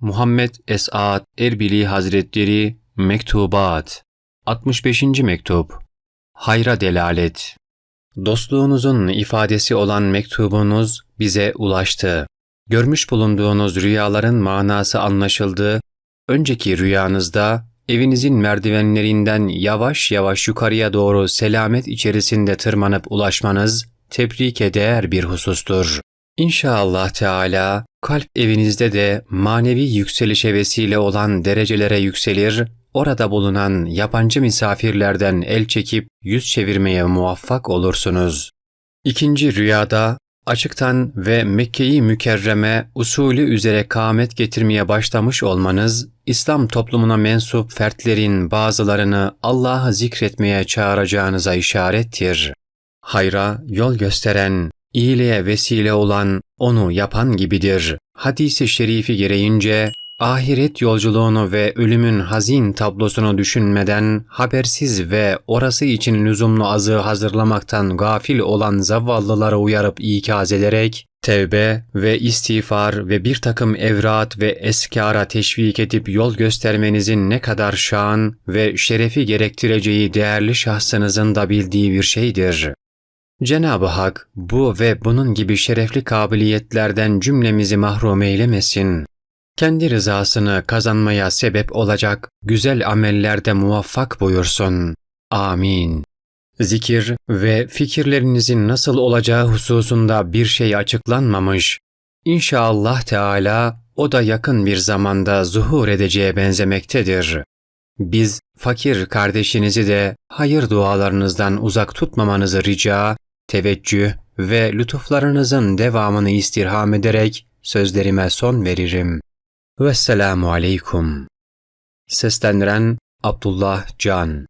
Muhammed Esat Erbili Hazretleri Mektubat 65. Mektup Hayra Delalet Dostluğunuzun ifadesi olan mektubunuz bize ulaştı. Görmüş bulunduğunuz rüyaların manası anlaşıldı. Önceki rüyanızda evinizin merdivenlerinden yavaş yavaş yukarıya doğru selamet içerisinde tırmanıp ulaşmanız tebrike değer bir husustur. İnşallah Teala kalp evinizde de manevi yükselişe vesile olan derecelere yükselir, orada bulunan yabancı misafirlerden el çekip yüz çevirmeye muvaffak olursunuz. İkinci rüyada açıktan ve Mekke-i Mükerreme usulü üzere kâmet getirmeye başlamış olmanız, İslam toplumuna mensup fertlerin bazılarını Allah'a zikretmeye çağıracağınıza işarettir. Hayra yol gösteren, iyiliğe vesile olan onu yapan gibidir. Hadisi şerifi gereğince ahiret yolculuğunu ve ölümün hazin tablosunu düşünmeden habersiz ve orası için lüzumlu azığı hazırlamaktan gafil olan zavallılara uyarıp ikaz ederek tevbe ve istiğfar ve bir takım evrat ve eskara teşvik edip yol göstermenizin ne kadar şan ve şerefi gerektireceği değerli şahsınızın da bildiği bir şeydir. Cenab-ı Hak bu ve bunun gibi şerefli kabiliyetlerden cümlemizi mahrum eylemesin. Kendi rızasını kazanmaya sebep olacak güzel amellerde muvaffak buyursun. Amin. Zikir ve fikirlerinizin nasıl olacağı hususunda bir şey açıklanmamış. İnşallah Teala o da yakın bir zamanda zuhur edeceğe benzemektedir. Biz fakir kardeşinizi de hayır dualarınızdan uzak tutmamanızı rica, teveccüh ve lütuflarınızın devamını istirham ederek sözlerime son veririm. Vesselamu aleykum. Seslendiren Abdullah Can